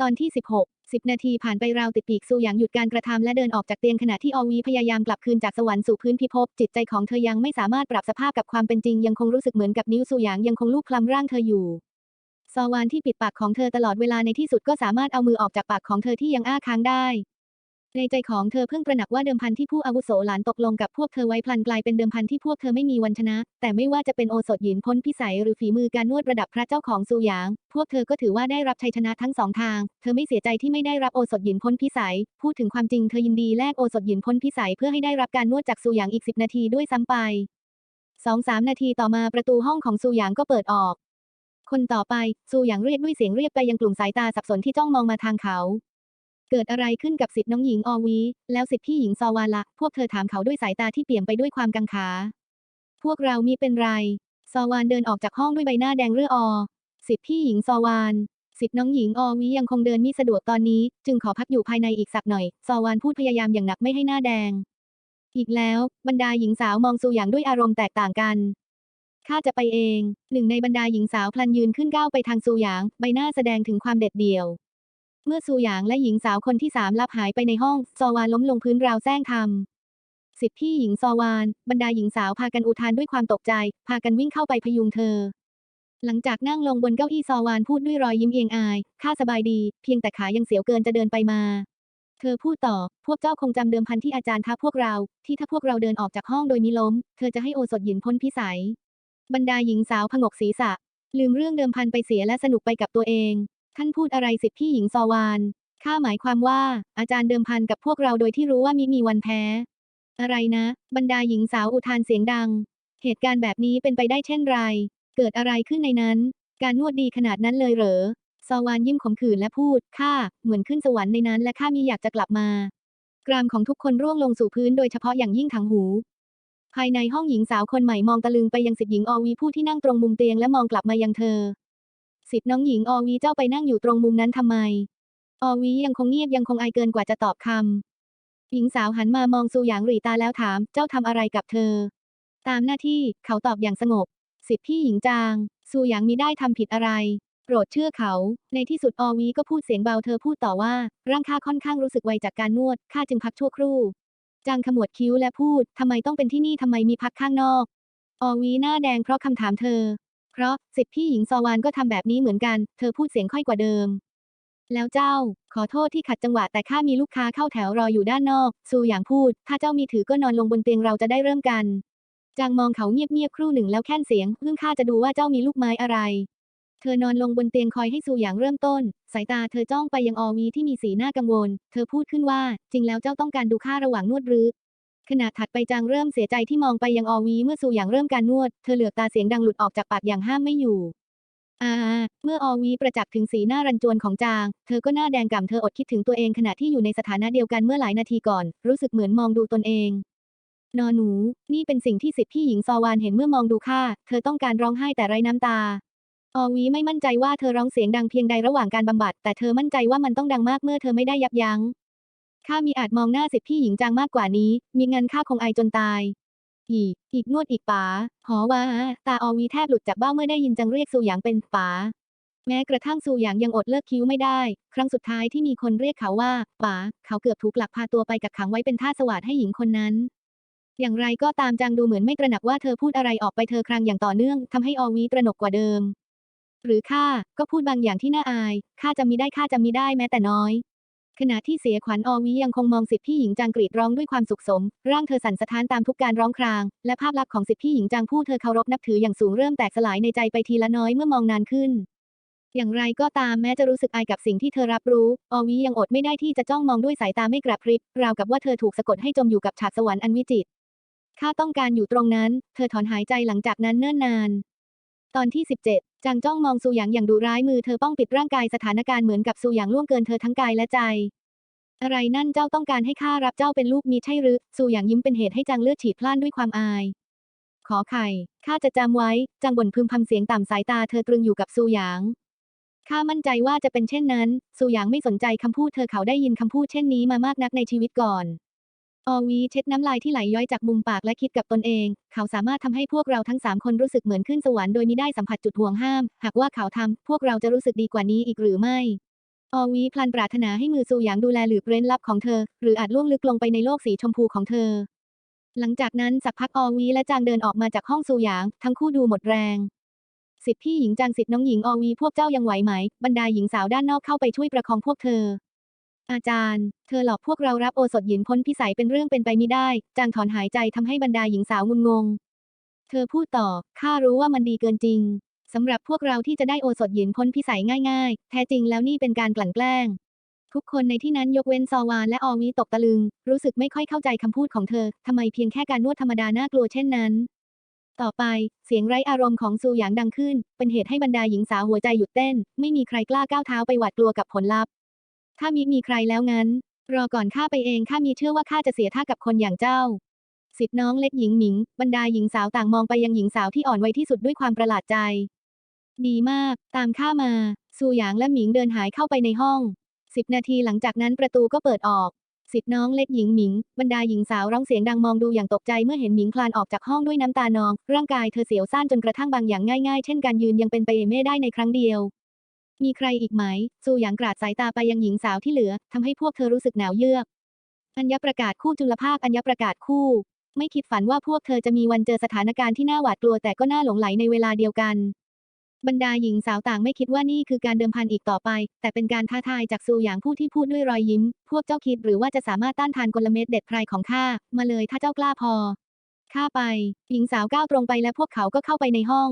ตอนที่ 16 10 นาทีผ่านไปราวติดปีกซูหยางหยุดการกระทำและเดินออกจากเตียงขณะที่อวีพยายามกลับคืนจากสวรรค์สู่พื้นพิภพจิตใจของเธอยังไม่สามารถปรับสภาพกับความเป็นจริงยังคงรู้สึกเหมือนกับนิ้วซูหยางยังคงลูบคลำร่างเธออยู่ซอวานที่ปิดปากของเธอตลอดเวลาในที่สุดก็สามารถเอามือออกจากปากของเธอที่ยังอ้าค้างได้ ในใจของเธอเพิ่งตระหนักว่าเดิมพันที่ผู้อาวุโสหลานตกลงกับพวกเธอไว้พลันกลายเป็นเดิมพันที่พวกเธอไม่มีวันชนะ แต่ไม่ว่าจะเป็นโอสถหยินพ้นพิสัยหรือฝีมือการนวดระดับพระเจ้าของซูหยาง พวกเธอก็ถือว่าได้รับชัยชนะทั้งสองทาง เธอไม่เสียใจที่ไม่ได้รับโอสถหยินพ้นพิสัย พูดถึงความจริงเธอยินดีแลกโอสถหยินพ้นพิสัยเพื่อให้ได้รับการนวดจากซูหยางอีกสิบนาทีด้วยซ้ำไปสองสามนาทีต่อมาประตูห้องของซูหยางก็เปิดออก คนต่อไปซูหยางเรียกด้วยเสียงเรียบไปยังกลุ่มสายตาสับสนที่จ้องมองมาทางเขา เกิดอะไรขึ้นกับสิทธิ์น้องหญิงอวี แล้วสิทธิ์พี่หญิงซอวาละ พวกเธอถามเขาด้วยสายตาที่เปี่ยมไปด้วยความกังขา พวกเรามีเป็นไรซอวานเดินออกจากห้องด้วยใบหน้าแดงเรื่ออ สิทธิ์พี่หญิงซอวาน สิทธิ์น้องหญิงอวียังคงเดินมิสะดวกตอนนี้ จึงขอพักอยู่ภายในอีกสักหน่อยซอวานพูดพยายามอย่างหนักไม่ให้หน้าแดง อีกแล้ว บรรดาหญิงสาวมองซูอย่างด้วยอารมณ์แตกต่างกันข้าจะไปเอง หนึ่งในบรรดาหญิงสาวพลันยืนขึ้นก้าวไปทางซูหยาง ใบหน้าแสดงถึงความเด็ดเดี่ยว เมื่อซูหยางและหญิงสาวคนที่สามลับหายไปในห้อง ซอวานล้มลงพื้นราวแซงทำสิทธิพี่หญิงซอวาน บรรดาหญิงสาวพากันอุทานด้วยความตกใจ พากันวิ่งเข้าไปพยุงเธอ หลังจากนั่งลงบนเก้าอี้ซอวานพูดด้วยรอยยิ้มเอียงอาย ข้าสบายดี เพียงแต่ขายังเสียวเกินจะเดินไปมา เธอพูดต่อ พวกเจ้าคงจำเดิมพันที่อาจารย์ท้าพวกเรา ที่ถ้าพวกเราเดินออกจากห้องโดยมิล้ม เธอจะให้โอสถหยินพ้นพิสัย บรรดาหญิงสาวผงกศีรษะ ลืมเรื่องเดิมพันไปเสียและสนุกไปกับตัวเอง ท่านพูดอะไรสิทธิพี่หญิงซอวาน ข้าหมายความว่า อาจารย์เดิมพันกับพวกเราโดยที่รู้ว่ามิมีวันแพ้ อะไรนะ บรรดาหญิงสาวอุทานเสียงดัง เหตุการณ์แบบนี้เป็นไปได้เช่นไร เกิดอะไรขึ้นในนั้น การนวดดีขนาดนั้นเลยเหรอ ซอวานยิ้มขมขื่นและพูด ข้า เหมือนขึ้นสวรรค์ในนั้นและข้ามีอยากจะกลับมา กรามของทุกคนร่วงลงสู่พื้นโดยเฉพาะอย่างยิ่งถังหู ภายในห้องหญิงสาวคนใหม่มองตะลึงไปยังสิทธิหญิงอวีผู้ที่นั่งตรงมุมเตียงและมองกลับมายังเธอ สิทธิน้องหญิงอวีเจ้าไปนั่งอยู่ตรงมุมนั้นทำไม อวียังคงเงียบยังคงอายเกินกว่าจะตอบคำหญิงสาวหันมามองซูหยางหรี่ตาแล้วถาม เจ้าทำอะไรกับเธอ ตามหน้าที่เขาตอบอย่างสงบ สิทธิพี่หญิงจาง ซูหยางมิได้ทำผิดอะไรโปรดเชื่อเขา ในที่สุดอวีก็พูดเสียงเบาเธอพูดต่อว่า ร่างข้าค่อนข้างรู้สึกไวจากการนวด ข้าจึงพักชั่วครู่ จางขมวดคิ้วและพูด ทำไมต้องเป็นที่นี่ทำไมมีพักข้างนอก อวีหน้าแดงเพราะคำถามเธอ เพราะสิทธิพี่หญิงซอวานก็ทำแบบนี้เหมือนกัน เธอพูดเสียงค่อยกว่าเดิม แล้วเจ้า ขอโทษที่ขัดจังหวะแต่ข้ามีลูกค้าเข้าแถวรออยู่ด้านนอก ซูอย่างพูด ถ้าเจ้ามีถือก็นอนลงบนเตียงเราจะได้เริ่มกัน จางมองเขาเงียบๆครู่หนึ่งแล้วแค่นเสียงเพิ่งข้าจะดูว่าเจ้ามีลูกไม้อะไร เธอนอนลงบนเตียงคอยให้ซูอย่างเริ่มต้น สายตาเธอจ้องไปยังอวีที่มีสีหน้ากังวล เธอพูดขึ้นว่า จริงแล้วเจ้าต้องการดูข้าระหว่างนวดหรือ ขณะถัดไปจางเริ่มเสียใจที่มองไปยังอวีเมื่อซูอย่างเริ่มการนวด เธอเหลือกตาเสียงดังหลุดออกจากปากอย่างห้ามไม่อยู่ อ่า เมื่ออวีประจักษ์ถึงสีหน้ารันจวนของจาง เธอก็หน้าแดงก่ำเธออดคิดถึงตัวเองขณะที่อยู่ในสถานะเดียวกันเมื่อหลายนาทีก่อน รู้สึกเหมือนมองดูตนเอง นอหนู นี่เป็นสิ่งที่สิทธิพี่หญิงซอวานเห็นเมื่อมองดูข้าเธอต้องการร้องไห้แต่ไร้น้ำตาอวีไม่มั่นใจว่าเธอร้องเสียงดังเพียงใดระหว่างการบำบัด แต่เธอมั่นใจว่ามันต้องดังมากเมื่อเธอไม่ได้ยับยัง้ง ข้ามีอาจมองหน้าสิทธิพี่หญิงจางมากกว่านี้ มีเงินข้าคงไอจนตาย อีก อีกนวดอีกป๋า หอว่า ตาอวีแทบหลุดจากเบ้าเมื่อได้ยินจังเรียกซูหยางเป็นป๋า แม้กระทั่งซูหยางยังอดเลิกคิ้วไม่ได้ ครั้งสุดท้ายที่มีคนเรียกเขาว่าป๋า เขาเกือบถูกหลักพาตัวไปกักขังไว้เป็นท่าสวัสดให้หญิงคนนั้น อย่างไรก็ตามจางดูเหมือนไม่ตระหนักว่าเธอพูดอะไรออกไปเธอครางอย่างต่อเนื่องทำให้อวีตระหนกกว่าเดิม หรือข้าก็พูดบางอย่างที่น่าอายข้าจะมีได้ข้าจะมีได้แม้แต่น้อย ขณะที่เสียขวัญอวียังคงมองสิทธิพี่หญิงจางกรีดร้องด้วยความสุขสม ร่างเธอสั่นสะท้านตามทุกการร้องคราง และภาพลักษณ์ของสิทธิพี่หญิงจางผู้เธอเคารพนับถืออย่างสูงเริ่มแตกสลายในใจไปทีละน้อยเมื่อมองนานขึ้น อย่างไรก็ตามแม้จะรู้สึกอายกับสิ่งที่เธอรับรู้ อวียังอดไม่ได้ที่จะจ้องมองด้วยสายตาไม่กระพริบ ราวกับว่าเธอถูกสะกดให้จมอยู่กับฉากสวรรค์อันวิจิตรข้าต้องการอยู่ตรงนั้น เธอถอนหายใจหลังจากนั้นเนิ่นนาน ตอนที่ 17 จางจ้องมองซูหยางอย่างดุร้ายมือเธอป้องปิดร่างกายสถานการณ์เหมือนกับซูหยางล่วงเกินเธอทั้งกายและใจ อะไรนั่นเจ้าต้องการให้ข้ารับเจ้าเป็นลูกมีใช่หรือซูหยางยิ้มเป็นเหตุให้จางเลือดฉีดพล่านด้วยความอาย ขอไข่ข้าจะจำไว้จางบ่นพึมพำเสียงต่ำสายตาเธอตรึงอยู่กับซูหยางข้ามั่นใจว่าจะเป็นเช่นนั้นซูหยางไม่สนใจคำพูดเธอเขาได้ยินคำพูดเช่นนี้มามากนักในชีวิตก่อน อวีเช็ดน้ำลายที่ไหลย้อยจากมุมปากและคิดกับตนเอง เขาสามารถทำให้พวกเราทั้งสามคนรู้สึกเหมือนขึ้นสวรรค์โดยมิได้สัมผัสจุดห่วงห้าม หากว่าเขาทำ พวกเราจะรู้สึกดีกว่านี้อีกหรือไม่ อวีพลันปรารถนาให้มือซูหยางดูแลหรือเร้นลับของเธอ หรืออาจล่วงลึกลงไปในโลกสีชมพูของเธอ หลังจากนั้นสักพักอวีและจางเดินออกมาจากห้องซูหยาง ทั้งคู่ดูหมดแรงสิทธิพี่หญิงจางสิทธิน้องหญิงอวีพวกเจ้ายังไหวไหม บรรดาหญิงสาวด้านนอกเข้าไปช่วยประคองพวกเธอ อาจารย์ เธอหลอกพวกเรารับโอสถหยินพ้นพิสัยเป็นเรื่องเป็นไปไม่ได้ จางถอนหายใจทำให้บรรดาหญิงสาวงุนงง เธอพูดต่อ ข้ารู้ว่ามันดีเกินจริงสำหรับพวกเราที่จะได้โอสถหยินพ้นพิสัยง่ายๆ แท้จริงแล้วนี่เป็นการกลั่นแกล้ง ทุกคนในที่นั้นยกเว้นซอวานและอวีตกตะลึง รู้สึกไม่ค่อยเข้าใจคำพูดของเธอทำไมเพียงแค่การนวดธรรมดาน่ากลัวเช่นนั้น ต่อไป เสียงไร้อารมณ์ของซูหยางดังขึ้น เป็นเหตุให้บรรดาหญิงสาวหัวใจหยุดเต้น ไม่มีใครกล้าก้าวเท้าไปหวาดกลัวกับผลลัพธ์ ถ้ามิมีใครแล้วงั้น รอก่อนข้าไปเองข้ามีเชื่อว่าข้าจะเสียท่ากับคนอย่างเจ้า สิทธิน้องเล็กหญิงหมิง บรรดาหญิงสาวต่างมองไปยังหญิงสาวที่อ่อนวัยที่สุดด้วยความประหลาดใจ ดีมาก ตามข้ามาซูหยางและหมิงเดินหายเข้าไปในห้องสิบนาทีหลังจากนั้นประตูก็เปิดออกสิทธิน้องเล็กหญิงหมิง บรรดาหญิงสาวร้องเสียงดังมองดูอย่างตกใจเมื่อเห็นหมิงคลานออกจากห้องด้วยน้ำตานอง ร่างกายเธอเสียวซ่านจนกระทั่งบางอย่างง่ายๆ เช่นการยืนยังเป็นไปไม่ได้ในครั้งเดียว มีใครอีกไหมซูหยางกราดสายตาไปยังหญิงสาวที่เหลือทำให้พวกเธอรู้สึกหนาวเยือก อัญญประกาศคู่จุลภาคอัญญประกาศคู่ ไม่คิดฝันว่าพวกเธอจะมีวันเจอสถานการณ์ที่น่าหวาดกลัวแต่ก็น่าหลงไหลในเวลาเดียวกัน บรรดาหญิงสาวต่างไม่คิดว่านี่คือการเดิมพันอีกต่อไป แต่เป็นการท้าทายจากซูหยางผู้ที่พูดด้วยรอยยิ้ม พวกเจ้าคิดหรือว่าจะสามารถต้านทานกลเม็ดเด็ดพรายของข้ามาเลยถ้าเจ้ากล้าพอข้าไป หญิงสาวก้าวตรงไปและพวกเขาก็เข้าไปในห้อง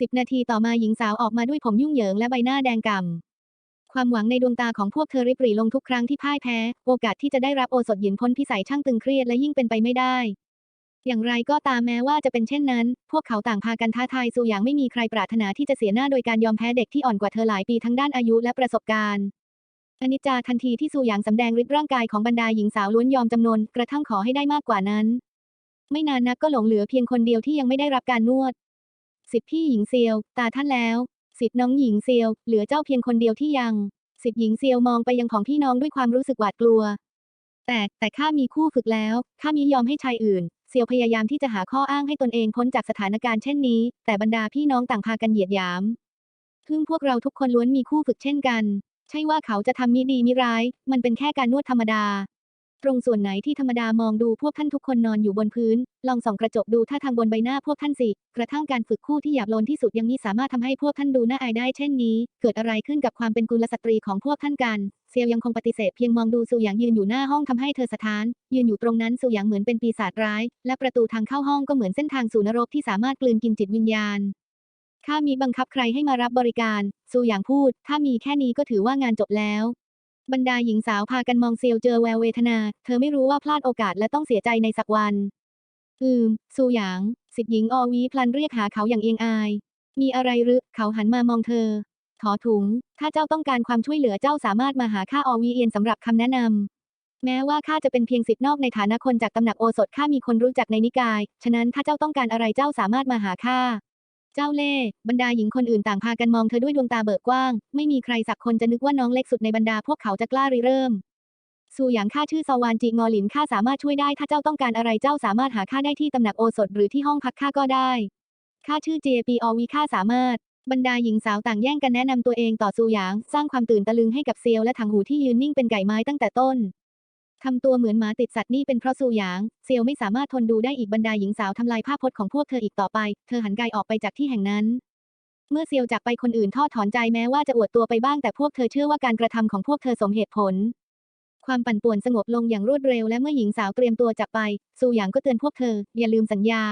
สิบนาทีต่อมาหญิงสาวออกมาด้วยผมยุ่งเหยิงและใบหน้าแดงก่ำความหวังในดวงตาของพวกเธอริบหรี่ลงทุกครั้งที่พ่ายแพ้ โอกาสที่จะได้รับโอสถหยินพ้นพิสัยช่างตึงเครียดและยิ่งเป็นไปไม่ได้ อย่างไรก็ตามแม้ว่าจะเป็นเช่นนั้น พวกเขาต่างพากันท้าทายซูอย่างไม่มีใครปรารถนาที่จะเสียหน้าโดยการยอมแพ้เด็กที่อ่อนกว่าเธอหลายปีทั้งด้านอายุและประสบการณ์อนิจจาทันทีที่ซูอย่างสำแดงฤทธิ์ร่างกายของบรรดาหญิงสาวล้วนยอมจำนนกระทั่งขอให้ได้มากกว่านั้น ไม่นานนักก็หลงเหลือเพียงคนเดียวที่ยังไม่ได้รับการนวด สิทธิพี่หญิงเซียว ตาท่านแล้ว สิทธิน้องหญิงเซียว เหลือเจ้าเพียงคนเดียวที่ยัง สิทธิหญิงเซียวมองไปยังของพี่น้องด้วยความรู้สึกหวาดกลัว แต่แต่ข้ามีคู่ฝึกแล้วข้ามิยอมให้ชายอื่น เซียวพยายามที่จะหาข้ออ้างให้ตนเองพ้นจากสถานการณ์เช่นนี้ แต่บรรดาพี่น้องต่างพากันเหยียดหยามพึ่งพวกเราทุกคนล้วนมีคู่ฝึกเช่นกัน ใช่ว่าเขาจะทำมิดีมิร้าย มันเป็นแค่การนวดธรรมดา ตรงส่วนไหนที่ธรรมดามองดูพวกท่านทุกคนนอนอยู่บนพื้น ลองส่องกระจกดูท่าทางบนใบหน้าพวกท่านสิ กระทั่งการฝึกคู่ที่หยาบโลนที่สุดยังมีสามารถทำให้พวกท่านดูน่าอายได้เช่นนี้ เกิดอะไรขึ้นกับความเป็นกุลสตรีของพวกท่านกัน เซียวยังคงปฏิเสธเพียงมองดูซูหยางยืนอยู่หน้าห้องทำให้เธอสะท้าน ยืนอยู่ตรงนั้นซูหยางเหมือนเป็นปีศาจร้าย และประตูทางเข้าห้องก็เหมือนเส้นทางสู่นรกที่สามารถกลืนกินจิตวิญญาณข้ามีบังคับใครให้มารับบริการซูหยางพูด ถ้ามีแค่นี้ก็ถือว่างานจบแล้ว บรรดาหญิงสาวพากันมองเซียวเจอแววเวทนา เธอไม่รู้ว่าพลาดโอกาสและต้องเสียใจในสักวัน อืม ซูหยาง สิทธิหญิงอวีพลันเรียกหาเขาอย่างเอียงอาย มีอะไรหรือเขาหันมามองเธอ ถอถุง ถ้าเจ้าต้องการความช่วยเหลือเจ้าสามารถมาหาข้าอวีเอียนสำหรับคำแนะนำ แม้ว่าข้าจะเป็นเพียงสิทธินอกในฐานะคนจากตำหนักโอสถข้ามีคนรู้จักในนิกาย ฉะนั้นถ้าเจ้าต้องการอะไรเจ้าสามารถมาหาข้า เจ้าเล่ห์บรรดาหญิงคนอื่นต่างพากันมองเธอด้วยดวงตาเบิกกว้าง ไม่มีใครสักคนจะนึกว่าน้องเล็กสุดในบรรดาพวกเขาจะกล้าริเริ่มซูหยางข้าชื่อซาวานจีงอหลินข้าสามารถช่วยได้ ถ้าเจ้าต้องการอะไรเจ้าสามารถหาข้าได้ที่ตำหนักโอสถหรือที่ห้องพักข้าก็ได้ข้าชื่อ JP อวีข้าสามารถบรรดาหญิงสาวต่างแย่งกันแนะนำตัวเองต่อซูหยาง สร้างความตื่นตะลึงให้กับเซียวและถังหูที่ยืนนิ่งเป็นไก่ไม้ตั้งแต่ต้น ทำตัวเหมือนหมาติดสัตว์นี่เป็นเพราะซูหยาง เซียวไม่สามารถทนดูได้อีกบรรดาหญิงสาวทำลายภาพพจน์ของพวกเธออีกต่อไป เธอหันกายออกไปจากที่แห่งนั้น เมื่อเซียวจากไปคนอื่นทอดถอนใจแม้ว่าจะอวดตัวไปบ้างแต่พวกเธอเชื่อว่าการกระทำของพวกเธอสมเหตุผล ความปั่นป่วนสงบลงอย่างรวดเร็วและเมื่อหญิงสาวเตรียมตัวจากไป ซูหยางก็เตือนพวกเธอ อย่าลืมสัญญา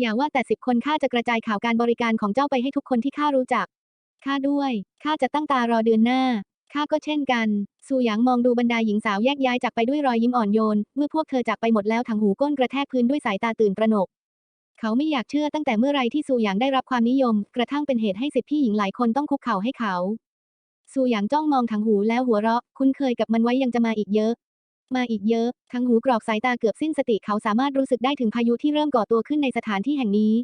อย่าว่าแต่สิบคนข้าจะกระจายข่าวการบริการของเจ้าไปให้ทุกคนที่ข้ารู้จักข้าด้วยข้าจะตั้งตารอเดือนหน้า ข้าก็เช่นกันซูหยางมองดูบรรดาหญิงสาวแยกย้ายจากไปด้วยรอยยิ้มอ่อนโยน เมื่อพวกเธอจากไปหมดแล้วถังหูก้นกระแทกพื้นด้วยสายตาตื่นตระหนก เขาไม่อยากเชื่อตั้งแต่เมื่อไรที่ซูหยางได้รับความนิยม กระทั่งเป็นเหตุให้สิทธิพี่หญิงหลายคนต้องคุกเข่าให้เขาซูหยางจ้องมองถังหูแล้วหัวเราะ คุ้นเคยกับมันไว้ยังจะมาอีกเยอะ มาอีกเยอะทั้งหูกรอกสายตาเกือบสิ้นสติเขาสามารถรู้สึกได้ถึงพายุที่เริ่มก่อตัวขึ้นในสถานที่แห่งนี้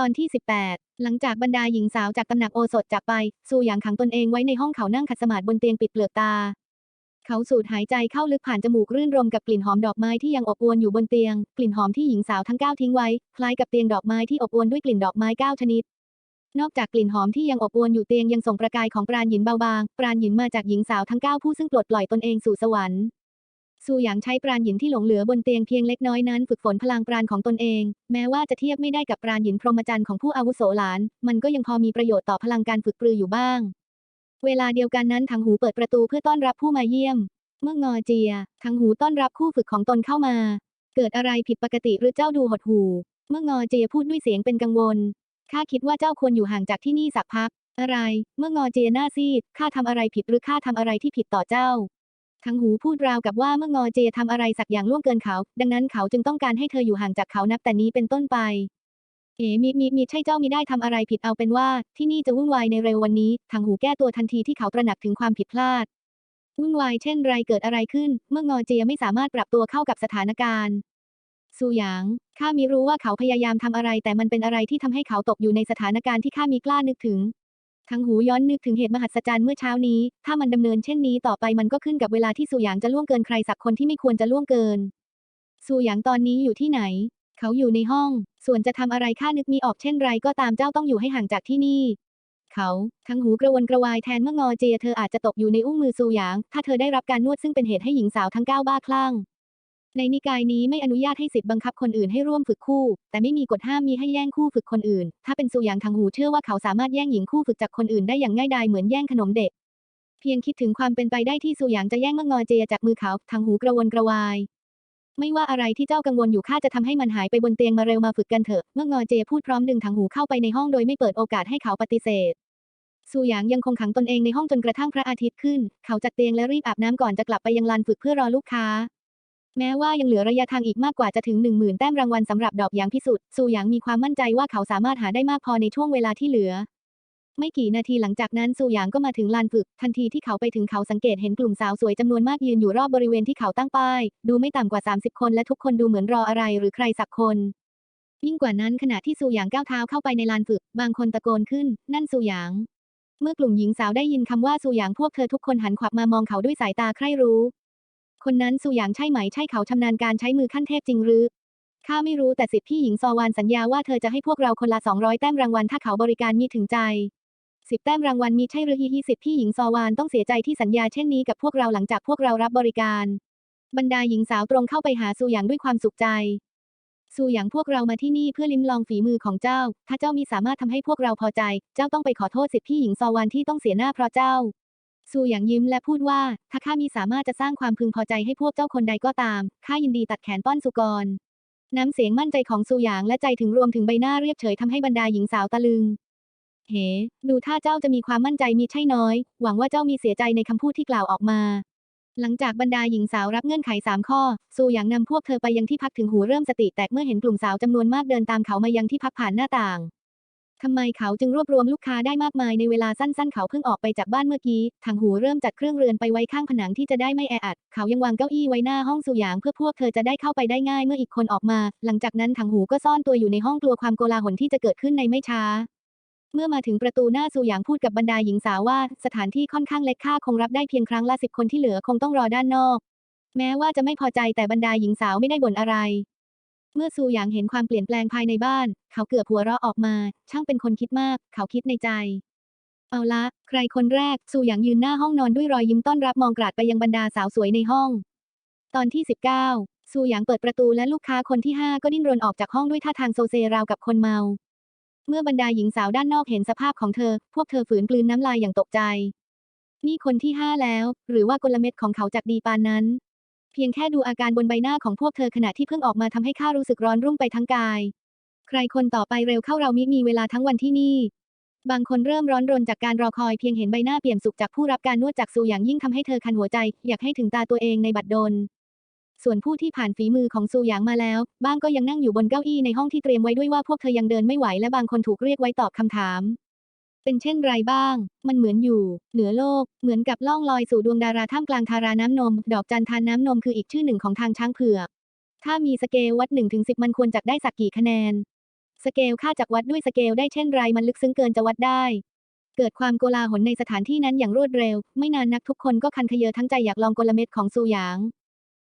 ตอนที่ 18 หลังจากบรรดาหญิงสาวจากตำหนักโอสถจากไปซูหยางขังตนเองไว้ในห้องเขานั่งขัดสมาธิบนเตียงปิดเปลือกตา เขาสูดหายใจเข้าลึกผ่านจมูกรื่นรมกับกลิ่นหอมดอกไม้ที่ยังอบอวลอยู่บนเตียง กลิ่นหอมที่หญิงสาวทั้งเก้าทิ้งไว้ คล้ายกับเตียงดอกไม้ที่อบอวลด้วยกลิ่นดอกไม้เก้าชนิด นอกจากกลิ่นหอมที่ยังอบอวลอยู่เตียงยังส่งประกายของปราณหยินเบาบาง ปราณหยินมาจากหญิงสาวทั้งเก้าผู้ซึ่งปลดปล่อยตนเองสู่สวรรค์ ซูหยางใช้ปราณหยินที่หลงเหลือบนเตียงเพียงเล็กน้อยนั้นฝึกฝนพลังปราณของตนเอง แม้ว่าจะเทียบไม่ได้กับปราณหยินพรหมจรรย์ของผู้อาวุโสหลาน มันก็ยังพอมีประโยชน์ต่อพลังการฝึกปรืออยู่บ้าง เวลาเดียวกันนั้นถังหูเปิดประตูเพื่อต้อนรับผู้มาเยี่ยม เมื่องอเจียถังหูต้อนรับคู่ฝึกของตนเข้ามา เกิดอะไรผิดปกติหรือเจ้าดูหดหูเมื่องอเจียพูดด้วยเสียงเป็นกังวลข้าคิดว่าเจ้าควรอยู่ห่างจากที่นี่สักพัก อะไร เมื่องอเจียหน้าซีดข้าทำอะไรผิดหรือข้าทำอะไรที่ผิดต่อเจ้า ทั้งหูพูดราวกับว่าเมื่องอเจทำอะไรสักอย่างล่วงเกินเขา ดังนั้นเขาจึงต้องการให้เธออยู่ห่างจากเขานับแต่นี้เป็นต้นไป เอ๋มีมีมีใช่เจ้ามีได้ทำอะไรผิดเอาเป็นว่า ที่นี่จะวุ่นวายในเร็ววันนี้ทางหูแก้ตัวทันทีที่เขาตระหนักถึงความผิดพลาดวุ่นวายเช่นไรเกิดอะไรขึ้น เมื่องอเจไม่สามารถปรับตัวเข้ากับสถานการณ์ซูหยาง ข้ามีรู้ว่าเขาพยายามทำอะไร แต่มันเป็นอะไรที่ทำให้เขาตกอยู่ในสถานการณ์ที่ข้ามีกล้านึกถึง ทั้งหูย้อนนึกถึงเหตุมหัศจรรย์เมื่อเช้านี้ ถ้ามันดำเนินเช่นนี้ต่อไปมันก็ขึ้นกับเวลาที่ซูหยางจะล่วงเกินใครสักคนที่ไม่ควรจะล่วงเกินซูหยางตอนนี้อยู่ที่ไหน เขาอยู่ในห้อง ส่วนจะทำอะไรข้านึกมีออกเช่นไรก็ตามเจ้าต้องอยู่ให้ห่างจากที่นี่ เขาทั้งหูกระวนกระวายแทนเมื่องอเจเธออาจจะตกอยู่ในอุ้งมือซูหยาง ถ้าเธอได้รับการนวดซึ่งเป็นเหตุให้หญิงสาวทั้งเก้าบ้าคลั่ง ในนิกายนี้ไม่อนุญาตให้สิทธิ์บังคับคนอื่นให้ร่วมฝึกคู่ แต่ไม่มีกฎห้ามมีให้แย่งคู่ฝึกคนอื่น ถ้าเป็นซูหยางทางหูเชื่อว่าเขาสามารถแย่งหญิงคู่ฝึกจากคนอื่นได้อย่างง่ายดายเหมือนแย่งขนมเด็ก เพียงคิดถึงความเป็นไปได้ที่ซูหยางจะแย่งเมื่องอเจียจากมือเขาทางหูกระวนกระวาย ไม่ว่าอะไรที่เจ้ากังวลอยู่ข้าจะทำให้มันหายไปบนเตียงมาเร็วมาฝึกกันเถอะเมื่องอเจพูดพร้อมดึงทางหูเข้าไปในห้องโดยไม่เปิดโอกาสให้เขาปฏิเสธซูหยางยังคงขังตนเองในห้องจนกระทั่งพระอาทิตย์ขึ้น เขาจัดเตียงและรีบอาบน้ำก่อนจะกลับไปยังลานฝึกเพื่อรอลูกค้า แม้ว่ายังเหลือระยะทางอีกมากกว่าจะถึงหนึ่งหมื่นแต้มรางวัลสำหรับดอกยางพิสุทธิ์ซูหยางมีความมั่นใจว่าเขาสามารถหาได้มากพอในช่วงเวลาที่เหลือ ไม่กี่นาทีหลังจากนั้นซูหยางก็มาถึงลานฝึก ทันทีที่เขาไปถึงเขาสังเกตเห็นกลุ่มสาวสวยจำนวนมากยืนอยู่รอบบริเวณที่เขาตั้งป้าย ดูไม่ต่ำกว่า 30 คนและทุกคนดูเหมือนรออะไรหรือใครสักคนยิ่งกว่านั้นขณะที่ซูหยางก้าวเท้าเข้าไปในลานฝึก บางคนตะโกนขึ้น นั่นซูหยาง เมื่อกลุ่มหญิงสาวได้ยินคำว่าซูหยางพวกเธอทุกคนหันขวับมามองเขาด้วยสายตาใคร่รู้ คนนั้นซูหยางใช่ไหมใช่เขาชำนาญการใช้มือขั้นเทพจริงหรือข้าไม่รู้แต่สิทธิพี่หญิงซอวานสัญญาว่าเธอจะให้พวกเราคนละ200แต้มรางวัลถ้าเขาบริการมีถึงใจสิบแต้มรางวัลมีใช่หรือฮีฮีสิทธิพี่หญิงซอวานต้องเสียใจที่สัญญาเช่นนี้กับพวกเราหลังจากพวกเรารับบริการ บรรดาหญิงสาวตรงเข้าไปหาซูหยางด้วยความสุขใจซูหยางพวกเรามาที่นี่เพื่อลิ้มลองฝีมือของเจ้า ถ้าเจ้ามีสามารถทำให้พวกเราพอใจ เจ้าต้องไปขอโทษสิทธิพี่หญิงซอวานที่ต้องเสียหน้าเพราะเจ้า ซูหยางยิ้มและพูดว่าถ้าข้ามีสามารถจะสร้างความพึงพอใจให้พวกเจ้าคนใดก็ตามข้ายินดีตัดแขนป้อนสุกรน้ำเสียงมั่นใจของซูหยางและใจถึงรวมถึงใบหน้าเรียบเฉยทำให้บรรดาหญิงสาวตะลึงเฮ ดูถ้าเจ้าจะมีความมั่นใจมีใช่น้อย หวังว่าเจ้ามีเสียใจในคำพูดที่กล่าวออกมา หลังจากบรรดาหญิงสาวรับเงื่อนไขสามข้อ ซูหยางนำพวกเธอไปยังที่พักถึงหูเริ่มสติแตกเมื่อเห็นกลุ่มสาวจำนวนมากเดินตามเขามายังที่พักผ่านหน้าต่าง ทำไมเขาจึงรวบรวมลูกค้าได้มากมายในเวลาสั้นๆ เขาเพิ่งออกไปจากบ้านเมื่อกี้ ทางหูเริ่มจัดเครื่องเรือนไปไว้ข้างผนังที่จะได้ไม่แออัด เขายังวางเก้าอี้ไว้หน้าห้องสุยางเพื่อพวกเธอจะได้เข้าไปได้ง่ายเมื่ออีกคนออกมา หลังจากนั้นทางหูก็ซ่อนตัวอยู่ในห้องกลัวความโกลาหลที่จะเกิดขึ้นในไม่ช้าเมื่อมาถึงประตูหน้าซูหยางพูดกับบรรดาหญิงสาวว่า สถานที่ค่อนข้างเล็กค่าคงรับได้เพียงครั้งละสิบคนที่เหลือคงต้องรอด้านนอก แม้ว่าจะไม่พอใจแต่บรรดาหญิงสาวไม่ได้บ่นอะไร เมื่อซูหยางเห็นความเปลี่ยนแปลงภายในบ้าน เขาเกือบหัวเราะออกมา ช่างเป็นคนคิดมาก เขาคิดในใจ เอาละ ใครคนแรก ซูหยางยืนหน้าห้องนอนด้วยรอยยิ้มต้อนรับมองกราดไปยังบรรดาสาวสวยในห้อง ตอนที่ 19 ซูหยางเปิดประตูและลูกค้าคนที่ 5 ก็ดิ้นรนออกจากห้องด้วยท่าทางโซเซราวกับคนเมา เมื่อบรรดาหญิงสาวด้านนอกเห็นสภาพของเธอ พวกเธอฝืนกลืนน้ำลายอย่างตกใจ นี่คนที่ห้าแล้ว หรือว่ากลเม็ดของเขาจากดีปานนั้น เพียงแค่ดูอาการบนใบหน้าของพวกเธอขณะที่เพิ่งออกมาทำให้ข้ารู้สึกร้อนรุ่มไปทั้งกาย ใครคนต่อไปเร็วเข้าเรามิมีเวลาทั้งวันที่นี่ บางคนเริ่มร้อนรนจากการรอคอยเพียงเห็นใบหน้าเปี่ยมสุขจากผู้รับการนวดจากซูอย่างยิ่งทำให้เธอคันหัวใจ อยากให้ถึงตาตัวเองในบัดดลส่วนผู้ที่ผ่านฝีมือของซูหยางมาแล้ว บ้างก็ยังนั่งอยู่บนเก้าอี้ในห้องที่เตรียมไว้ด้วยว่าพวกเธอยังเดินไม่ไหวและบางคนถูกเรียกไว้ตอบคำถาม เป็นเช่นไรบ้าง มันเหมือนอยู่ เหนือโลก เหมือนกับล่องลอยสู่ดวงดาราท่ามกลางทาราน้ำนม ดอกจันทานน้ำนมคืออีกชื่อหนึ่งของทางช้างเผือก ถ้ามีสเกลวัด1นถึงสิมันควรจักได้สักกี่คะแนน สเกลค่าจากวัดด้วยสเกลได้เช่นไรมันลึกซึ้งเกินจะวัดได้ เกิดความโกลาหลในสถานที่นั้นอย่างรวดเร็ว ไม่นานนักทุกคนก็คันเขยเยอทั้งใจอยากลองกลเม็ดของซูหยาง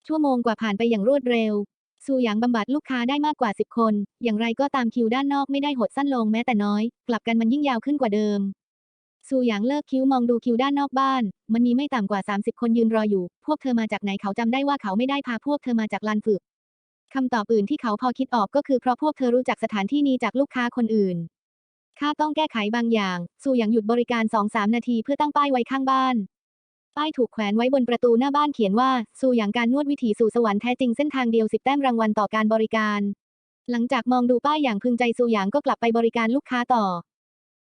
ชั่วโมงกว่าผ่านไปอย่างรวดเร็ว ซูหยางบำบัดลูกค้าได้มากกว่า 10 คน อย่างไรก็ตามคิวด้านนอกไม่ได้หดสั้นลงแม้แต่น้อย กลับกันมันยิ่งยาวขึ้นกว่าเดิม ซูหยางเลิกคิ้วมองดูคิวด้านนอกบ้าน มันมีไม่ต่ำกว่า 30 คนยืนรออยู่ พวกเธอมาจากไหนเขาจำได้ว่าเขาไม่ได้พาพวกเธอมาจากลานฝึกคำตอบอื่นที่เขาพอคิดออกก็คือเพราะพวกเธอรู้จักสถานที่นี้จากลูกค้าคนอื่นข้าต้องแก้ไขบางอย่าง ซูหยางหยุดบริการ2-3นาทีเพื่อตั้งป้ายไว้ข้างบ้าน ป้ายถูกแขวนไว้บนประตูหน้าบ้านเขียนว่าซูหยางการนวดวิถีสู่สวรรค์แท้จริงเส้นทางเดียวสิบแต้มรางวัลต่อการบริการ หลังจากมองดูป้ายอย่างพึงใจซูหยางก็กลับไปบริการลูกค้าต่อ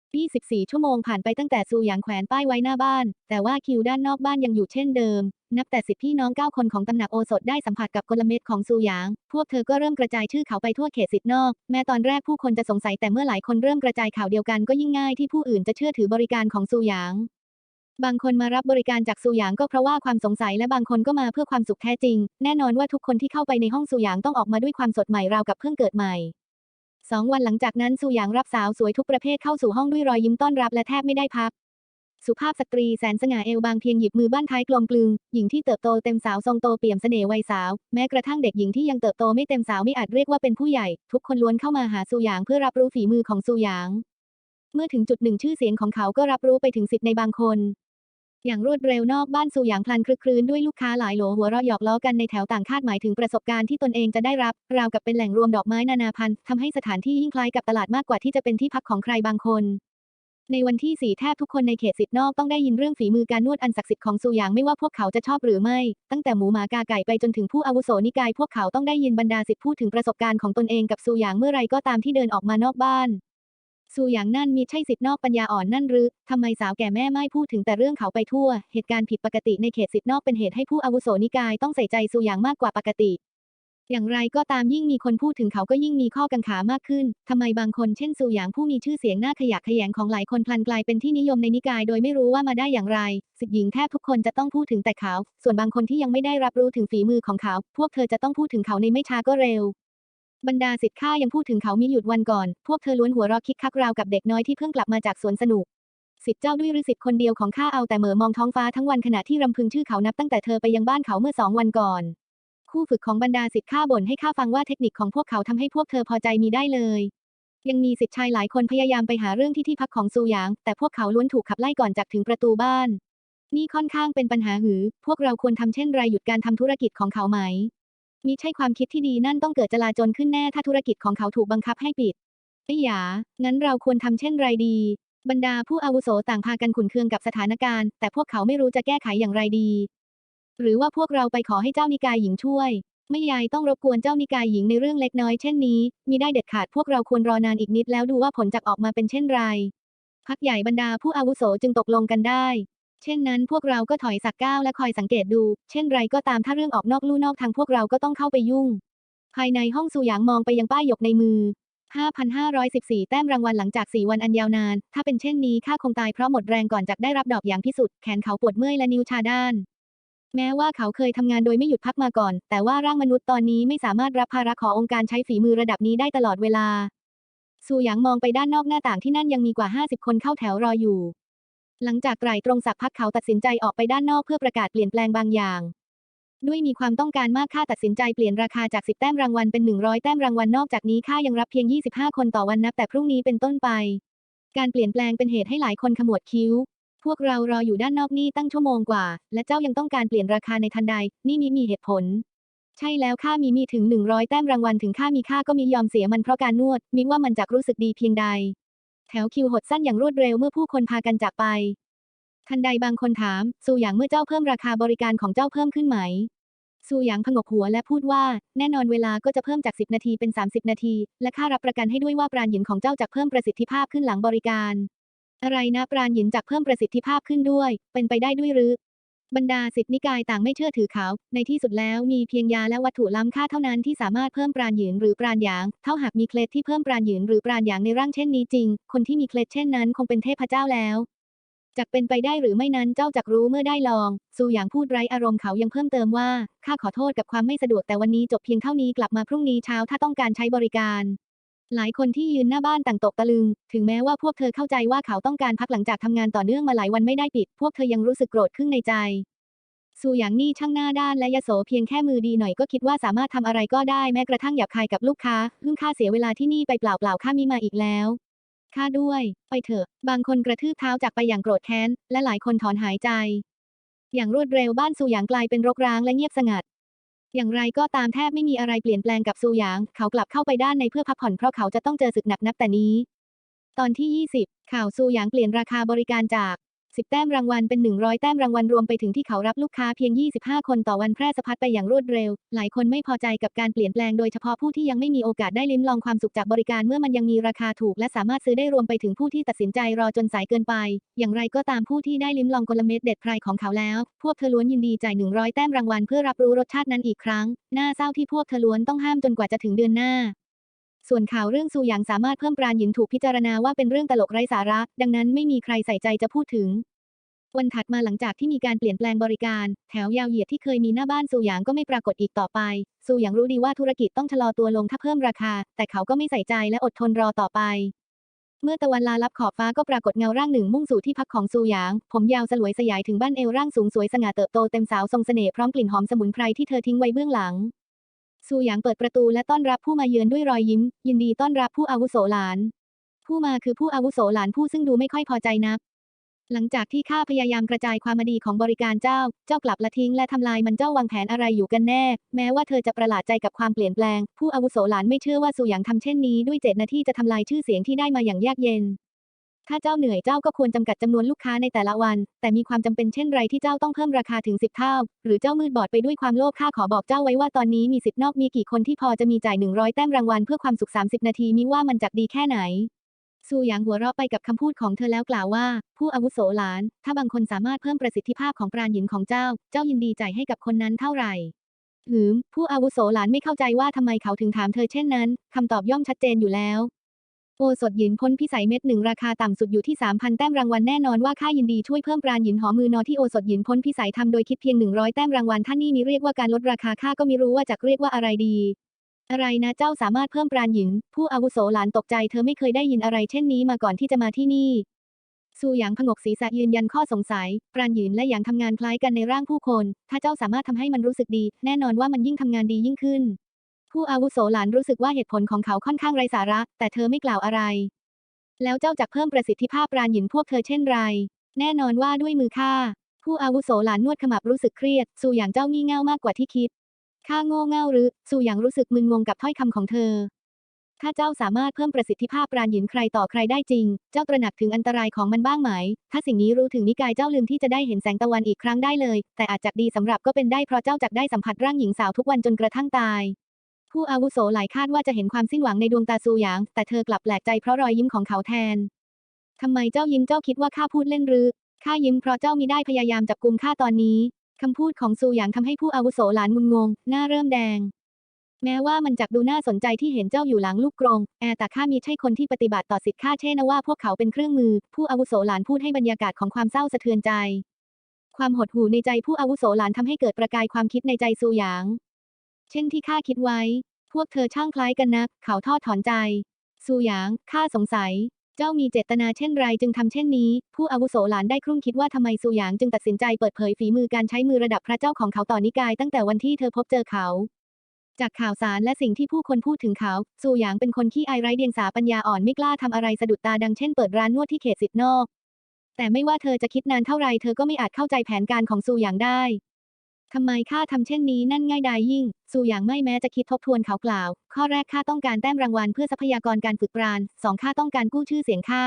24 ชั่วโมงผ่านไปตั้งแต่ซูหยางแขวนป้ายไว้หน้าบ้าน แต่ว่าคิวด้านนอกบ้านยังอยู่เช่นเดิม นับแต่สิทธิพี่น้อง 9 คนของตำหนักโอสถได้สัมผัสกับกลเม็ดของซูหยาง พวกเธอก็เริ่มกระจายชื่อเขาไปทั่วเขตสิทธินอก แม้ตอนแรกผู้คนจะสงสัยแต่เมื่อหลายคนเริ่มกระจายข่าวเดียวกันก็ยิ่งง่ายที่ผู้อื่นจะเชื่อถือบริการของซูหยาง บางคนมารับบริการจากซูหยางก็เพราะว่าความสงสัยและบางคนก็มาเพื่อความสุขแท้จริง แน่นอนว่าทุกคนที่เข้าไปในห้องซูหยางต้องออกมาด้วยความสดใหม่ราวกับเพิ่งเกิดใหม่สองวันหลังจากนั้นซูหยางรับสาวสวยทุกประเภทเข้าสู่ห้องด้วยรอยยิ้มต้อนรับและแทบไม่ได้พัก สุภาพสตรีแสนสง่าเอวบางเพียงหยิบมือบ้านท้ายกลมกลึง หญิงที่เติบโตเต็มสาวทรงโตเปี่ยมเสน่ห์วัยสาว แม้กระทั่งเด็กหญิงที่ยังเติบโตไม่เต็มสาวไม่อาจเรียกว่าเป็นผู้ใหญ่ ทุกคนล้วนเข้ามาหาซูหยางเพื่อรับรู้ฝีมือของซูหยาง เมื่อถึงจุดหนึ่งชื่อเสียงของเขาก็รับรู้ไปถึงสิทธิ์ในบางคน อย่างรวดเร็วนอกบ้านซูหยางพลันคลึกครื้นด้วยลูกค้าหลายโหลหัวเราะหยอกล้อกันในแถวต่างคาดหมายถึงประสบการณ์ที่ตนเองจะได้รับ ราวกับเป็นแหล่งรวมดอกไม้นานาพันธุ์ทำให้สถานที่ยิ่งคล้ายกับตลาดมากกว่าที่จะเป็นที่พักของใครบางคนในวันที่สี่แทบทุกคนในเขตสิทธิ์นอกต้องได้ยินเรื่องฝีมือการนวดอันศักดิ์สิทธิ์ของซูหยางไม่ว่าพวกเขาจะชอบหรือไม่ ตั้งแต่หมูหมากาไก่ไปจนถึงผู้อาวุโสนิกาย พวกเขาต้องได้ยินบรรดาสิทธิ์พูดถึงประสบการณ์ของตนเองกับซูหยางเมื่อไรก็ตามที่เดินออกมานอกบ้าน ซูหยางนั่นมีใช่สิทธินอกปัญญาอ่อนนั่นหรือทำไมสาวแก่แม่ไม่พูดถึงแต่เรื่องเขาไปทั่ว เหตุการณ์ผิดปกติในเขตสิทธินอกเป็นเหตุให้ผู้อาวุโสนิกายต้องใส่ใจซูหยางมากกว่าปกติ อย่างไรก็ตามยิ่งมีคนพูดถึงเขาก็ยิ่งมีข้อกังขามากขึ้นทำไมบางคนเช่นซูหยางผู้มีชื่อเสียงหน้าขยะแขยงของหลายคนพลันกลายเป็นที่นิยมในนิกาย โดยไม่รู้ว่ามาได้อย่างไร สิทธิหญิงแทบทุกคนจะต้องพูดถึงแต่เขา ส่วนบางคนที่ยังไม่ได้รับรู้ถึงฝีมือของเขา พวกเธอจะต้องพูดถึงเขาในไม่ช้าก็เร็ว บรรดาสิทธิ์ข้ายังพูดถึงเขามีหยุดวันก่อน พวกเธอล้วนหัวเราะคิกคักราวกับเด็กน้อยที่เพิ่งกลับมาจากสวนสนุก สิทธิ์เจ้าด้วยหรือสิทธิ์คนเดียวของข้าเอาแต่เหม่อมองท้องฟ้าทั้งวันขณะที่รำพึงชื่อเขานับตั้งแต่เธอไปยังบ้านเขาเมื่อสองวันก่อน คู่ฝึกของบรรดาสิทธิ์ข้าบ่นให้ข้าฟังว่าเทคนิคของพวกเขาทำให้พวกเธอพอใจมีได้เลย ยังมีสิทธิ์ชายหลายคนพยายามไปหาเรื่องที่ที่พักของซูหยาง แต่พวกเขาล้วนถูกขับไล่ก่อนจากถึงประตูบ้าน นี่ค่อนข้างเป็นปัญหาหือ พวกเราควรทำเช่นไรหยุดการทำธุรกิจของเขาไหม มิใช่ความคิดที่ดีนั่นต้องเกิดจลาจลขึ้นแน่ถ้าธุรกิจของเขาถูกบังคับให้ปิดไอ้หยา งั้นเราควรทำเช่นไรดี บรรดาผู้อาวุโสต่างพากันขุนเคืองกับสถานการณ์ แต่พวกเขาไม่รู้จะแก้ไขอย่างไรดี หรือว่าพวกเราไปขอให้เจ้านิกายหญิงช่วย ไม่ยายต้องรบกวนเจ้านิกายหญิงในเรื่องเล็กน้อยเช่นนี้ มีได้เด็ดขาดพวกเราควรรอนานอีกนิดแล้วดูว่าผลจะออกมาเป็นเช่นไร พักใหญ่บรรดาผู้อาวุโสจึงตกลงกันได้ เช่นนั้นพวกเราก็ถอยสักก้าวและคอยสังเกตดู เช่นไรก็ตามถ้าเรื่องออกนอกลู่นอกทางพวกเราก็ต้องเข้าไปยุ่ง ภายในห้องซูหยางมองไปยังป้ายหยกในมือ 5,514 แต้มรางวัลหลังจาก 4 วันอันยาวนาน ถ้าเป็นเช่นนี้ข้าคงตายเพราะหมดแรงก่อนจากได้รับดอกอย่างที่สุด แขนเขาปวดเมื่อยและนิ้วชาด้าน แม้ว่าเขาเคยทำงานโดยไม่หยุดพักมาก่อน แต่ว่าร่างมนุษย์ตอนนี้ไม่สามารถรับภาระขององค์การใช้ฝีมือระดับนี้ได้ตลอดเวลา ซูหยางมองไปด้านนอกหน้าต่างที่นั่นยังมีกว่า 50 คนเข้าแถวรออยู่ หลังจากไตรตรงสักพักเขาตัดสินใจออกไปด้านนอกเพื่อประกาศเปลี่ยนแปลงบางอย่าง ด้วยมีความต้องการมากค่าตัดสินใจเปลี่ยนราคาจาก 10 แต้มรางวัลเป็น 100 แต้มรางวัลนอกจากนี้ค่ายังรับเพียง 25 คนต่อวันนับแต่พรุ่งนี้เป็นต้นไป การเปลี่ยนแปลงเป็นเหตุให้หลายคนขมวดคิ้ว พวกเรารออยู่ด้านนอกนี่ตั้งชั่วโมงกว่า และเจ้ายังต้องการเปลี่ยนราคาในทันใด นี่มีมีเหตุผลใช่แล้วค่ามีมีถึง 100 แต้มรางวัลถึงค่ามีค่าก็มียอมเสียมันเพราะการนวดมิว่ามันจะรู้สึกดีเพียงใด แถวคิวหดสั้นอย่างรวดเร็วเมื่อผู้คนพากันจากไป ทันใดบางคนถามซูหยางเมื่อเจ้าเพิ่มราคาบริการของเจ้าเพิ่มขึ้นไหมซูหยางผงกหัวและพูดว่า แน่นอนเวลาก็จะเพิ่มจาก 10 นาทีเป็น 30 นาที และค่ารับประกันให้ด้วยว่าปราณหยินของเจ้าจะเพิ่มประสิทธิภาพขึ้นหลังบริการ อะไรนะปราณหยินจะเพิ่มประสิทธิภาพขึ้นด้วย เป็นไปได้ด้วยหรือ บรรดาสิทธินิกายต่างไม่เชื่อถือเขา ในที่สุดแล้วมีเพียงยาและวัตถุล้ำค่าเท่านั้นที่สามารถเพิ่มปราณหยินหรือปราณหยาง เท่าหากมีเคล็ดที่เพิ่มปราณหยินหรือปราณหยางในร่างเช่นนี้จริง คนที่มีเคล็ดเช่นนั้นคงเป็นเทพเจ้าแล้วจักเป็นไปได้หรือไม่นั้นเจ้าจักรู้เมื่อได้ลอง ซูหยางพูดไร้อารมณ์เขายังเพิ่มเติมว่า ข้าขอโทษกับความไม่สะดวกแต่วันนี้จบเพียงเท่านี้กลับมาพรุ่งนี้เช้าถ้าต้องการใช้บริการ หลายคนที่ยืนหน้าบ้านต่างตกตะลึง ถึงแม้ว่าพวกเธอเข้าใจว่าเขาต้องการพักหลังจากทำงานต่อเนื่องมาหลายวันไม่ได้ปิด พวกเธอยังรู้สึกโกรธขึ้นในใจซูหยางนี่ช่างหน้าด้านและยโสเพียงแค่มือดีหน่อยก็คิดว่าสามารถทำอะไรก็ได้แม้กระทั่งหยาบคายกับลูกค้าเพิ่งค่าเสียเวลาที่นี่ไปเปล่าๆข้ามีมาอีกแล้วค่าด้วย ไปเถอะ บางคนกระทืบเท้าจากไปอย่างโกรธแค้น และหลายคนถอนหายใจ อย่างรวดเร็วบ้านซูหยางกลายเป็นรกร้างและเงียบสงัด อย่างไรก็ตามแทบไม่มีอะไรเปลี่ยนแปลงกับซูหยาง เขากลับเข้าไปด้านในเพื่อพักผ่อนเพราะเขาจะต้องเจอศึกหนักนับแต่นี้ ตอนที่ 20 ข่าวซูหยางเปลี่ยนราคาบริการจาก 10 แต้มรางวัลเป็น 100 แต้มรางวัลรวมไปถึงที่เขารับลูกค้าเพียง 25 คนต่อวันแพร่สะพัดไปอย่างรวดเร็ว หลายคนไม่พอใจกับการเปลี่ยนแปลงโดยเฉพาะผู้ที่ยังไม่มีโอกาสได้ลิ้มลองความสุขจากบริการเมื่อมันยังมีราคาถูกและสามารถซื้อได้รวมไปถึงผู้ที่ตัดสินใจรอจนสายเกินไป อย่างไรก็ตามผู้ที่ได้ลิ้มลองกลเม็ดเด็ดพรายของเขาแล้ว พวกเธอล้วนยินดีจ่าย 100 แต้มรางวัลเพื่อรับรู้รสชาตินั้นอีกครั้ง น่าเศร้าที่พวกเธอล้วนต้องห้ามจนกว่าจะถึงเดือนหน้า ส่วนข่าวเรื่องซูหยางสามารถเพิ่มปราณหยินถูกพิจารณาว่าเป็นเรื่องตลกไร้สาระ ดังนั้นไม่มีใครใส่ใจจะพูดถึง วันถัดมาหลังจากที่มีการเปลี่ยนแปลงบริการ แถวยาวเหยียดที่เคยมีหน้าบ้านซูหยางก็ไม่ปรากฏอีกต่อไป ซูหยางรู้ดีว่าธุรกิจต้องชะลอตัวลงถ้าเพิ่มราคา แต่เขาก็ไม่ใส่ใจและอดทนรอต่อไป เมื่อตะวันลาลับขอบฟ้าก็ปรากฏเงาร่างหนึ่งมุ่งสู่ที่พักของซูหยาง ผมยาวสลวยสยายถึงบ้านเอวร่างสูงสวยสง่าเติบโตเต็มสาวทรงเสน่ห์พร้อมกลิ่นหอมสมุนไพรที่เธอทิ้งไว้เบื้องหลัง ซูหยางเปิดประตูและต้อนรับผู้มาเยือนด้วยรอยยิ้ม ยินดีต้อนรับผู้อาวุโสหลาน ผู้มาคือผู้อาวุโสหลานผู้ซึ่งดูไม่ค่อยพอใจนัก หลังจากที่ข้าพยายามกระจายความดีของบริการเจ้า เจ้ากลับละทิ้งและทำลายมันเจ้าวางแผนอะไรอยู่กันแน่ แม้ว่าเธอจะประหลาดใจกับความเปลี่ยนแปลง ผู้อาวุโสหลานไม่เชื่อว่าซูหยางทำเช่นนี้ด้วยเจตนาที่จะทำลายชื่อเสียงที่ได้มาอย่างยากเย็น ถ้าเจ้าเหนื่อยเจ้าก็ควรจำกัดจำนวนลูกค้าในแต่ละวัน แต่มีความจำเป็นเช่นไรที่เจ้าต้องเพิ่มราคาถึง 10 เท่า หรือเจ้ามืดบอดไปด้วยความโลภข้าขอบอกเจ้าไว้ว่าตอนนี้มีสิทธินอกมีกี่คนที่พอจะมีจ่าย 100 แต้มรางวัลเพื่อความสุข 30 นาทีมิว่ามันจักดีแค่ไหนซูหยางหัวเราะไปกับคำพูดของเธอแล้วกล่าวว่า ผู้อาวุโสหลาน ถ้าบางคนสามารถเพิ่มประสิทธิภาพของปราณหยินของเจ้า เจ้ายินดีจ่ายให้กับคนนั้นเท่าไหร่หืมผู้อาวุโสหลานไม่เข้าใจว่าทำไมเขาถึงถามเธอเช่นนั้นคำตอบย่อมชัดเจนอยู่แล้ว โอสถหยินพ้นพิสัยเม็ดหนึ่งราคาต่ำสุดอยู่ที่ 3,000 แต้มรางวัลแน่นอนว่าข้ายินดีช่วยเพิ่มปราณหยินหอมือนอที่โอสถหยินพ้นพิสัยทำโดยคิดเพียง 100 แต้มรางวัลท่านนี่มีเรียกว่าการลดราคาข้าก็ไม่รู้ว่าจะเรียกว่าอะไรดี อะไรนะเจ้าสามารถเพิ่มปราณหยิน ผู้อาวุโสหลานตกใจเธอไม่เคยได้ยินอะไรเช่นนี้มาก่อนที่จะมาที่นี่ซูหยางผงกศีรษะยืนยันข้อสงสัย ปราณหยินและหยางทำงานคล้ายกันในร่างผู้คน ถ้าเจ้าสามารถทำให้มันรู้สึกดี แน่นอนว่ามันยิ่งทำงานดียิ่งขึ้น ผู้อาวุโสหลานรู้สึกว่าเหตุผลของเขาค่อนข้างไร้สาระ แต่เธอไม่กล่าวอะไร แล้วเจ้าจะเพิ่มประสิทธิภาพปราณหยินพวกเธอเช่นไร แน่นอนว่าด้วยมือข้าผู้อาวุโสหลานนวดขมับรู้สึกเครียดซูหยางเจ้างี่เง่ามากกว่าที่คิดข้าโง่เง่าหรือซูหยางรู้สึกมึนงงกับถ้อยคำของเธอ ถ้าเจ้าสามารถเพิ่มประสิทธิภาพปราณหยินใครต่อใครได้จริง เจ้าตระหนักถึงอันตรายของมันบ้างไหม ถ้าสิ่งนี้รู้ถึงนิกายเจ้าลืมที่จะได้เห็นแสงตะวันอีกครั้งได้เลย แต่อาจจะดีสำหรับก็เป็นได้เพราะเจ้าจักได้สัมผัสร่างหญิงสาวทุกวันจนกระทั่งตาย ผู้อาวุโสหลายคาดว่าจะเห็นความสิ้นหวังในดวงตาซูหยาง แต่เธอกลับแปลกใจเพราะรอยยิ้มของเขาแทน ทำไมเจ้ายิ้มเจ้าคิดว่าข้าพูดเล่นหรือ ข้ายิ้มเพราะเจ้ามิได้พยายามจับกุมข้าตอนนี้คำพูดของซูหยางทำให้ผู้อาวุโสหลานงุนงง หน้าเริ่มแดง แม้ว่ามันจักดูน่าสนใจที่เห็นเจ้าอยู่หลังลูกกรง แอแต่ข้ามีใช่คนที่ปฏิบัติต่อสิทธิข้าเช่นะว่าพวกเขาเป็นเครื่องมือ ผู้อาวุโสหลานพูดให้บรรยากาศของความเศร้าสะเทือนใจ ความหดหู่ในใจผู้อาวุโสหลานทำให้เกิดประกายความคิดในใจซูหยาง เช่นที่ข้าคิดไว้ พวกเธอช่างคล้ายกันนัก เขาทอดถอนใจ ซูหยาง ข้าสงสัย เจ้ามีเจตนาเช่นไรจึงทำเช่นนี้ ผู้อาวุโสหลานได้ครุ่นคิดว่าทำไมซูหยางจึงตัดสินใจเปิดเผยฝีมือการใช้มือระดับพระเจ้าของเขาต่อนิกายตั้งแต่วันที่เธอพบเจอเขาจากข่าวสารและสิ่งที่ผู้คนพูดถึงเขา ซูหยางเป็นคนขี้อายไร้เดียงสาปัญญาอ่อนไม่กล้าทำอะไรสะดุดตาดังเช่นเปิดร้านนวดที่เขตสิทธินอก แต่ไม่ว่าเธอจะคิดนานเท่าไรเธอก็ไม่อาจเข้าใจแผนการของซูหยางได้ ทำไมข้าทำเช่นนี้นั่นง่ายดายยิ่งซูหยางไม่แม้จะคิดทบทวนเขากล่าว ข้อแรกข้าต้องการแต้มรางวัลเพื่อทรัพยากรการฝึกปราณสองข้าต้องการกู้ชื่อเสียงข้า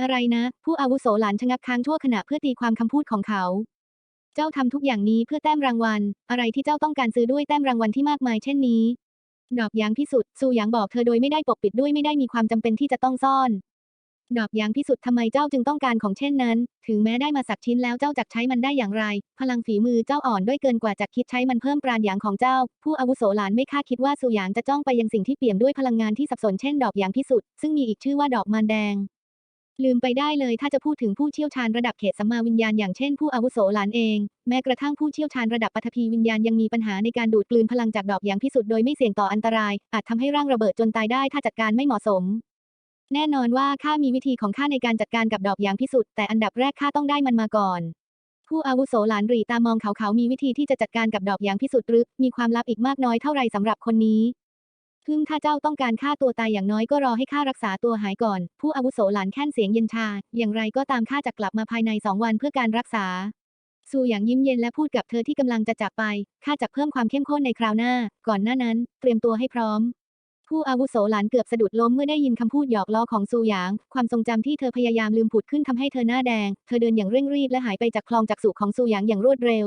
อะไรนะ ผู้อาวุโสหลานชะงักค้างชั่วขณะเพื่อตีความคำพูดของเขา เจ้าทำทุกอย่างนี้เพื่อแต้มรางวัล อะไรที่เจ้าต้องการซื้อด้วยแต้มรางวัลที่มากมายเช่นนี้ ดอกยางพิสุทธิ์ซูหยางบอกเธอโดยไม่ได้ปกปิดด้วยไม่ได้มีความจำเป็นที่จะต้องซ่อน ดอกยางพิสุทธิ์ทำไมเจ้าจึงต้องการของเช่นนั้น ถึงแม้ได้มาสักชิ้นแล้วเจ้าจักใช้มันได้อย่างไร พลังฝีมือเจ้าอ่อนด้วยเกินกว่าจะคิดใช้มันเพิ่มปราณยางของเจ้า ผู้อาวุโสหลานไม่คาดคิดว่าซูหยางจะจ้องไปยังสิ่งที่เปี่ยมด้วยพลังงานที่สับสนเช่นดอกยางพิสุทธิ์ซึ่งมีอีกชื่อว่าดอกมารแดงลืมไปได้เลยถ้าจะพูดถึงผู้เชี่ยวชาญระดับเขตสัมมาวิญญาณอย่างเช่นผู้อาวุโสหลานเอง แม้กระทั่งผู้เชี่ยวชาญระดับปฐพีวิญญาณยังมีปัญหาในการดูดกลืนพลังจากดอกยางพิสุทธิ์โดยไม่เสี่ยงต่ออันตราย อาจทำให้ร่างระเบิดจนตายได้ถ้าจัดการไม่เหมาะสม แน่นอนว่าข้ามีวิธีของข้าในการจัดการกับดอกยางพิสุทธิ์แต่อันดับแรกข้าต้องได้มันมาก่อน ผู้อาวุโสหลานรีตามองเขาเขามีวิธีที่จะจัดการกับดอกหยางพิสุทธิ์หรือมีความลับอีกมากน้อยเท่าไรสำหรับคนนี้พึ่งถ้าเจ้าต้องการฆ่าตัวตายอย่างน้อยก็รอให้ข้ารักษาตัวหายก่อน ผู้อาวุโสหลานแค่นเสียงเย็นชา อย่างไรก็ตามข้าจะกลับมาภายในสองวันเพื่อการรักษาซูหยางยิ้มเย็นและพูดกับเธอที่กำลังจะจากไป ข้าจะเพิ่มความเข้มข้นในคราวหน้า ก่อนหน้านั้น เตรียมตัวให้พร้อม ผู้อาวุโสหลานเกือบสะดุดล้มเมื่อได้ยินคำพูดหยอกล้อของซูหยาง ความทรงจำที่เธอพยายามลืมผุดขึ้นทำให้เธอหน้าแดง เธอเดินอย่างเร่งรีบและหายไปจากคลองจักสุของซูหยางอย่างรวดเร็ว